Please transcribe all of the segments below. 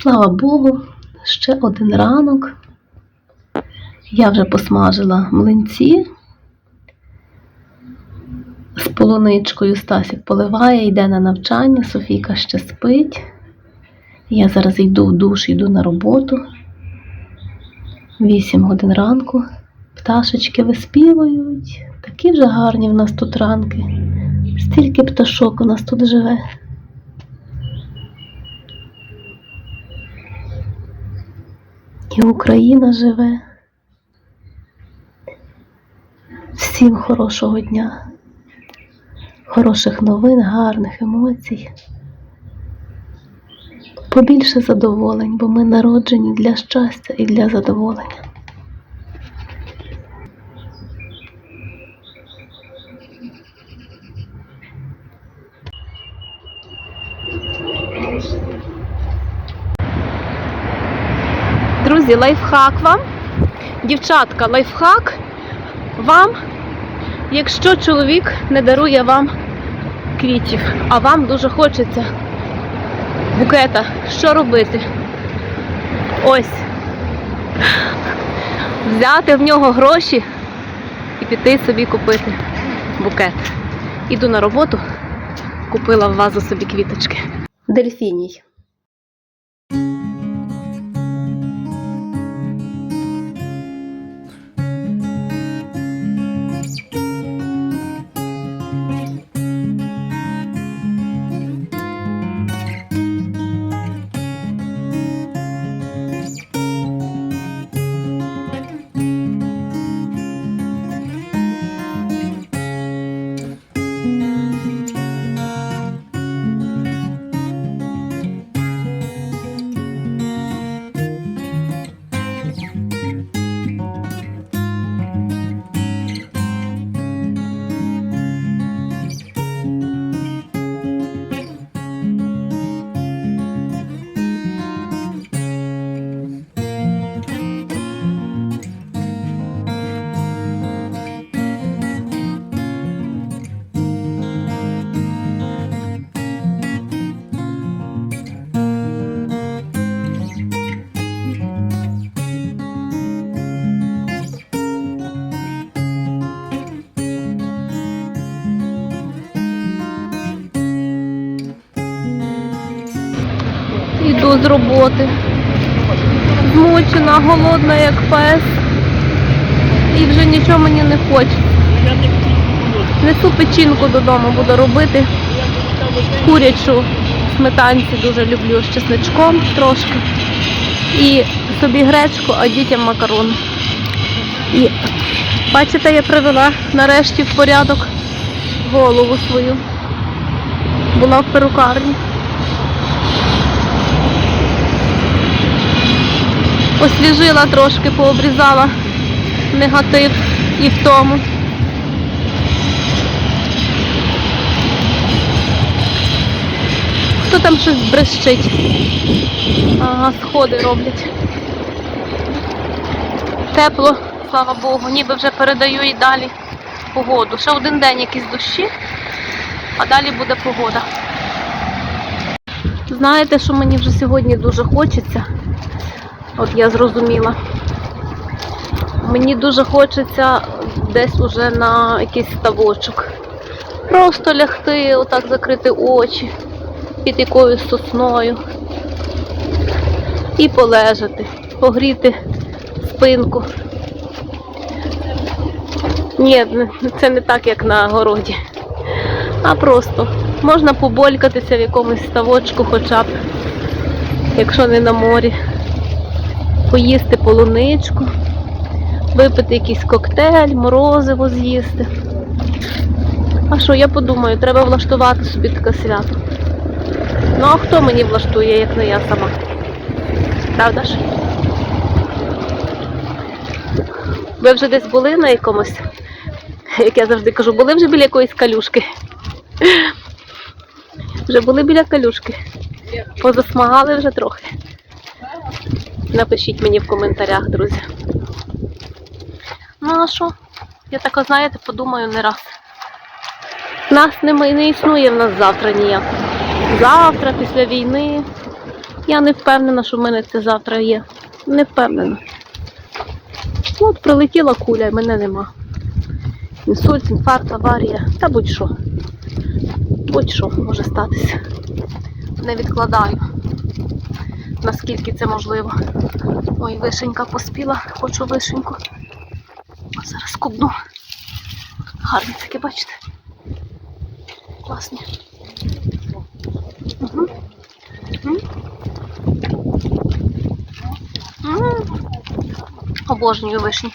Слава Богу, ще один ранок. Я вже посмажила млинці. З полуничкою Стасік поливає, йде на навчання, Софійка ще спить. Я зараз йду в душ, йду на роботу. Вісім годин ранку. Пташечки виспівують. Такі вже гарні в нас тут ранки. Стільки пташок у нас тут живе. І Україна живе. Всім хорошого дня, хороших новин, гарних емоцій. Побільше задоволень, бо ми народжені для щастя і для задоволення. Друзі, лайфхак вам. Дівчатка, лайфхак вам, якщо чоловік не дарує вам квітів, а вам дуже хочеться букета, що робити? Ось. Взяти в нього гроші і піти собі купити букет. Іду на роботу, купила в вазу собі квіточки. Дельфіній. З роботи. Змучена, голодна, як пес. І вже нічого мені не хочеться. Несу печінку додому, буду робити. Курячу сметанці дуже люблю з чесничком трошки. І собі гречку, а дітям макарони. І бачите, я привела нарешті в порядок голову свою. Була в перукарні. Освіжила трошки, пообрізала негатив і в тому. Хто там щось брещить? Ага, сходи роблять. Тепло, слава Богу, ніби вже передаю і далі погоду. Ще один день якісь дощі, а далі буде погода. Знаєте, що мені вже сьогодні дуже хочеться? От я зрозуміла. Мені дуже хочеться десь уже на якийсь ставочок. Просто лягти, отак закрити очі під якоюсь сосною. І полежати, погріти спинку. Ні, це не так, як на городі. А просто можна поболькатися в якомусь ставочку хоча б, якщо не на морі поїсти полуничку, випити якийсь коктейль, морозиво з'їсти. А що, я подумаю, треба влаштувати собі таке свято. Ну а хто мені влаштує, як не я сама? Правда ж? Ви вже десь були на якомусь, як я завжди кажу, були вже біля якоїсь калюшки? Вже були біля калюшки. Позасмагали вже трохи. Напишіть мені в коментарях, друзі. Ну а що? Я так, знаєте, подумаю не раз. Нас не, не існує в нас завтра ніяк. Завтра, після війни. Я не впевнена, що в мене це завтра є. Не впевнена. От прилетіла куля, і мене нема. Інсульт, інфаркт, аварія. Та будь-що. Будь-що може статися. Не відкладаю. Наскільки це можливо. Ой, вишенька поспіла, хочу вишеньку. Зараз кубну. Гарні такі, бачите? Класні. Угу. Обожнюю вишні.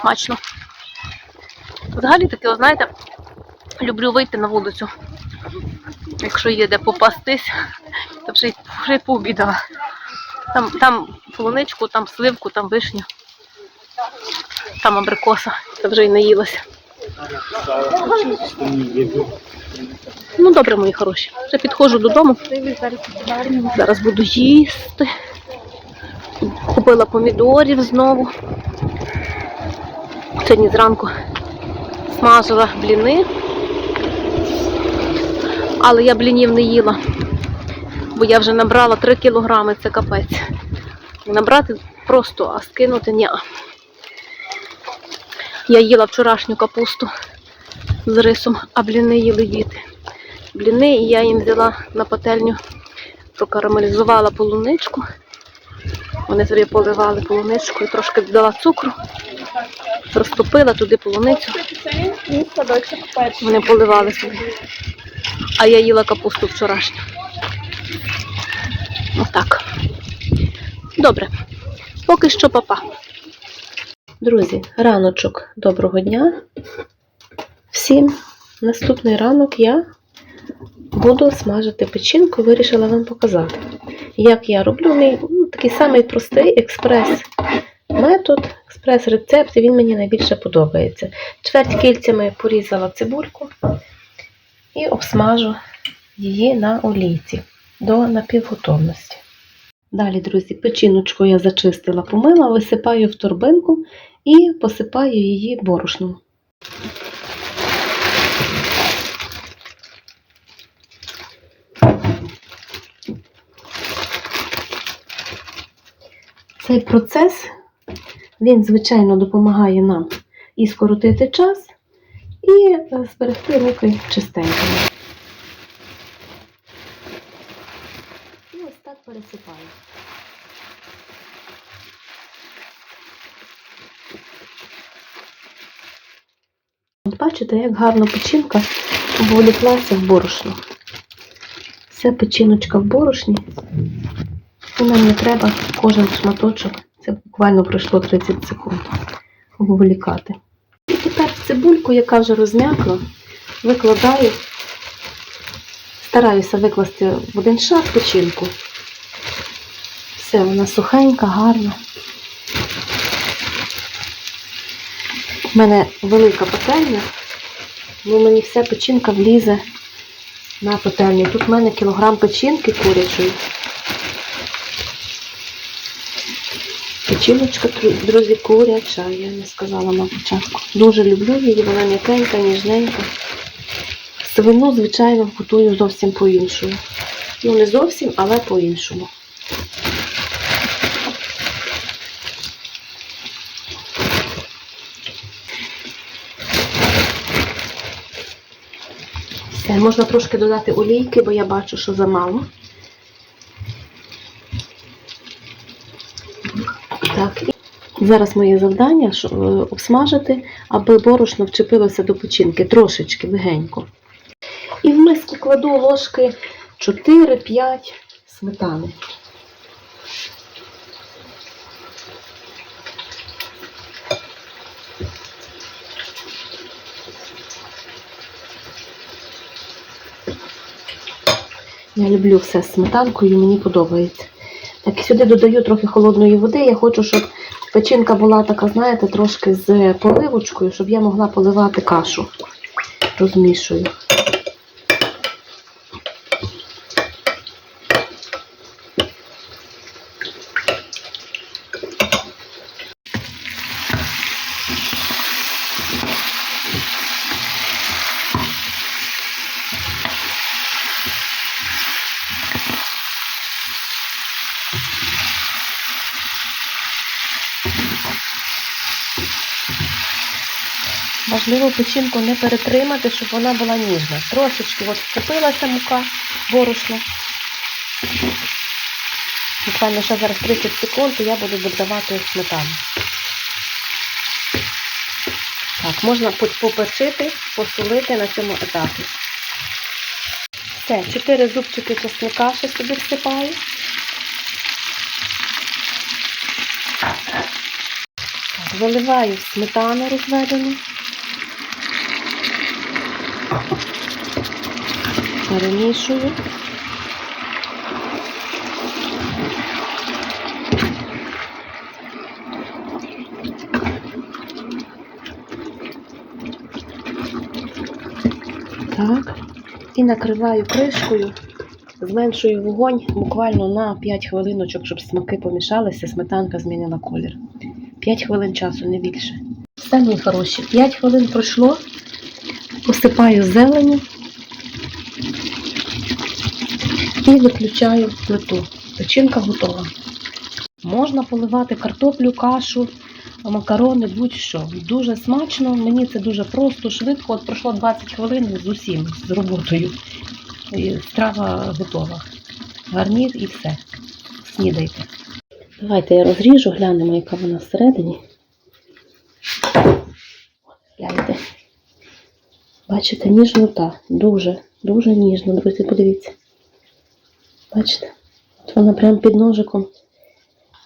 Смачно. Взагалі таки, ви знаєте, люблю вийти на вулицю. Якщо є де попастись, то вже й, пообідала. Там, там полуничку, там сливку, там вишню, там абрикоса. Та вже й наїлася. Ну добре, мої хороші. Вже підходжу додому. Зараз буду їсти. Купила помідорів знову. Сьогодні зранку смажила бліни. Але я блінів не їла, бо я вже набрала 3 кілограми, це капець. Набрати просто, а скинути ні. Я їла вчорашню капусту з рисом, а бліни їли діти. Бліни, і я їм взяла на пательню, прокарамелізувала полуничку. Вони собі поливали полуничку і трошки додала цукру, розтопила туди полуницю. Вони поливали собі. А я їла капусту вчорашню. Отак. Добре. Поки що папа. Друзі, раночок доброго дня. Всім наступний ранок я буду смажити печінку, вирішила вам показати. Як я роблю мій ну, такий самий простий експрес-метод, експрес-рецепт, він мені найбільше подобається. Чверть кільцями порізала цибульку і обсмажу її на олійці до напівготовності. Далі, друзі, печіночку я зачистила, помила, висипаю в торбинку і посипаю її борошном. Цей процес, він, звичайно, допомагає нам і скоротити час, і е, зберегти руки чистенькими. І ось так пересипаю. От бачите, як гарно печінка вволіклася в борошно. Вся печіночка в борошні. І нам не треба кожен шматочок, це буквально пройшло 30 секунд, виволікати. Тепер в цибульку, яка вже розм'якла, викладаю, стараюся викласти в один шар печінку. Все, вона сухенька, гарна. У мене велика пательня, бо мені вся печінка влізе на пательню. Тут в мене кілограм печінки курячої. Печіночка, друзі, куряча, я не сказала на початку. Дуже люблю її, вона м'якенька, ніжненька. Свину, звичайно, готую зовсім по-іншому. Ну, не зовсім, але по-іншому. Можна трошки додати олійки, бо я бачу, що замало. Так, зараз моє завдання е, обсмажити, аби борошно вчепилося до печінки трошечки легенько. І в миску кладу ложки 4-5 сметани. Я люблю все з сметанкою, мені подобається. Так, сюди додаю трохи холодної води. Я хочу, щоб печінка була така, знаєте, трошки з поливочкою, щоб я могла поливати кашу. Розмішую. Важливо печінку не перетримати, щоб вона була ніжна. Трошечки от вцепилася мука, борошно. Буквально ще зараз 30 секунд, і я буду додавати сметану. Так, можна по- поперчити, посолити на цьому етапі. Все, 4 зубчики чесника ще собі всипаю. Так, Заливаю сметану розведену. Перемішую. Так. І накриваю кришкою, зменшую вогонь буквально на 5 хвилиночок, щоб смаки помішалися, сметанка змінила колір. 5 хвилин часу, не більше. Все, мої хороші, 5 хвилин пройшло. Посипаю зелені і виключаю плиту. Печінка готова. Можна поливати картоплю, кашу, макарони, будь-що. Дуже смачно, мені це дуже просто, швидко. От пройшло 20 хвилин з усім, з роботою. І страва готова. Гарнір і все. Снідайте. Давайте я розріжу, глянемо, яка вона всередині. Гляньте. Бачите, ніжнота. Дуже, дуже ніжно, друзі, подивіться. Бачите? От вона прямо під ножиком.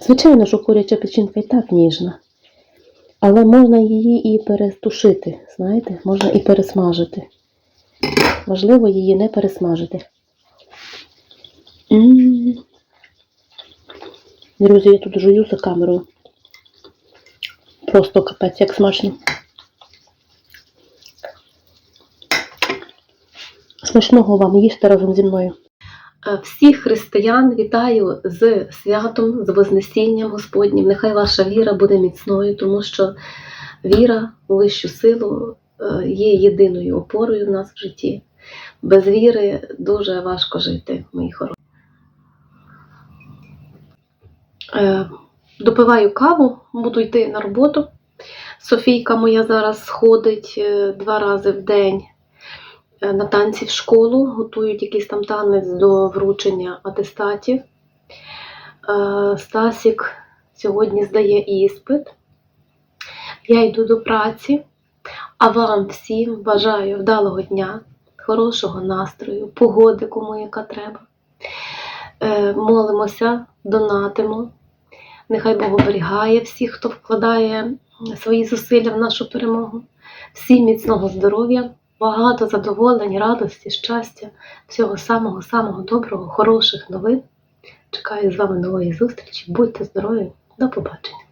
Звичайно, що куряча печінка і так ніжна. Але можна її і перестушити, знаєте, можна і пересмажити. Важливо її не пересмажити. Друзі, я тут жую за камерою. Просто капець, як смачно. Смачного вам їсти разом зі мною. Е, Всіх християн вітаю з святом, з Вознесінням Господнім. Нехай ваша віра буде міцною, тому що віра у вищу силу е, є єдиною опорою в нас в житті. Без віри дуже важко жити, мої хороші. Е, Допиваю каву, буду йти на роботу. Софійка моя зараз ходить е, два рази в день на танці в школу, готують якийсь там танець до вручення атестатів. Е, Стасік сьогодні здає іспит. Я йду до праці, а вам всім бажаю вдалого дня, хорошого настрою, погоди, кому яка треба. Е, Молимося, донатимо. Нехай Бог оберігає всіх, хто вкладає свої зусилля в нашу перемогу. Всім міцного здоров'я, багато задоволень, радості, щастя, всього самого-самого доброго, хороших новин. Чекаю з вами нової зустрічі. Будьте здорові, до побачення!